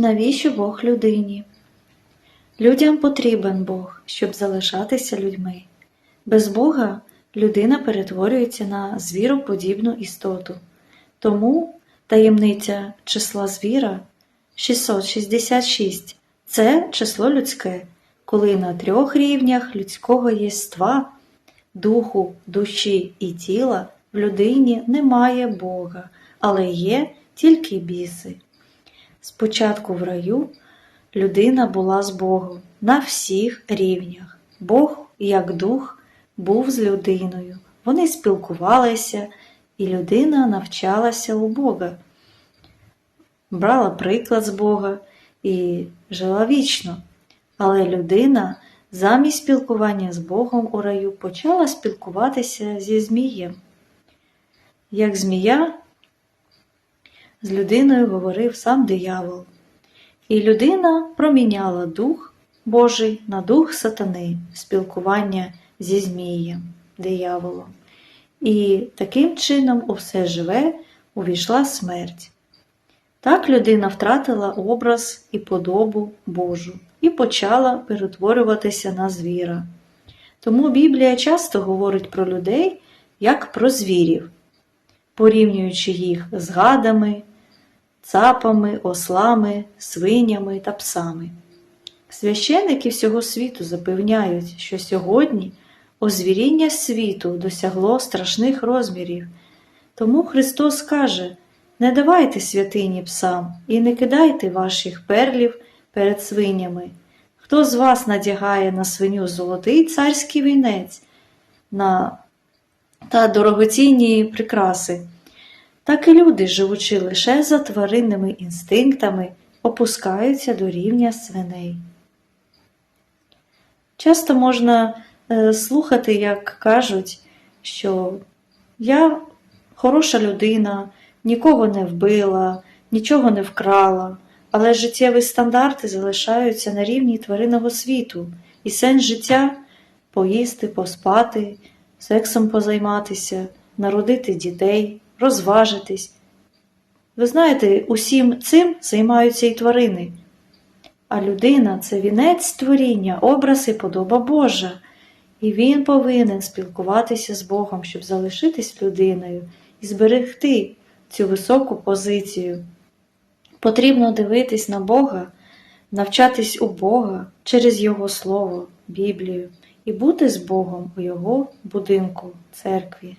Навіщо Бог людині? Людям потрібен Бог, щоб залишатися людьми. Без Бога людина перетворюється на звіроподібну істоту. Тому таємниця числа звіра 666 це число людське, коли на трьох рівнях людського єства, духу, душі і тіла в людині немає Бога, але є тільки біси. Спочатку в раю людина була з Богом на всіх рівнях. Бог, як дух, був з людиною. Вони спілкувалися, і людина навчалася у Бога, брала приклад з Бога і жила вічно. Але людина замість спілкування з Богом у раю почала спілкуватися зі Змієм. Як змія, з людиною говорив сам диявол. І людина проміняла дух Божий на дух сатани, спілкування зі Змієм, дияволом. І таким чином у все живе увійшла смерть. Так людина втратила образ і подобу Божу і почала перетворюватися на звіра. Тому Біблія часто говорить про людей як про звірів, порівнюючи їх з гадами, цапами, ослами, свинями та псами. Священники всього світу запевняють, що сьогодні озвіріння світу досягло страшних розмірів. Тому Христос каже: не давайте святині псам і не кидайте ваших перлів перед свинями. Хто з вас надягає на свиню золотий царський вінець на... та дорогоцінні прикраси? Так і люди, живучи лише за тваринними інстинктами, опускаються до рівня свиней. Часто можна е, слухати, як кажуть, що я хороша людина, нікого не вбила, нічого не вкрала, але життєві стандарти залишаються на рівні тваринного світу, і сенс життя поїсти, поспати, сексом позайматися, народити дітей, розважитись. Ви знаєте, усім цим займаються і тварини. А людина це вінець створіння, образ і подоба Божа. І він повинен спілкуватися з Богом, щоб залишитись людиною і зберегти цю високу позицію. Потрібно дивитись на Бога, навчатись у Бога через Його Слово, Біблію і бути з Богом у Його будинку, церкві.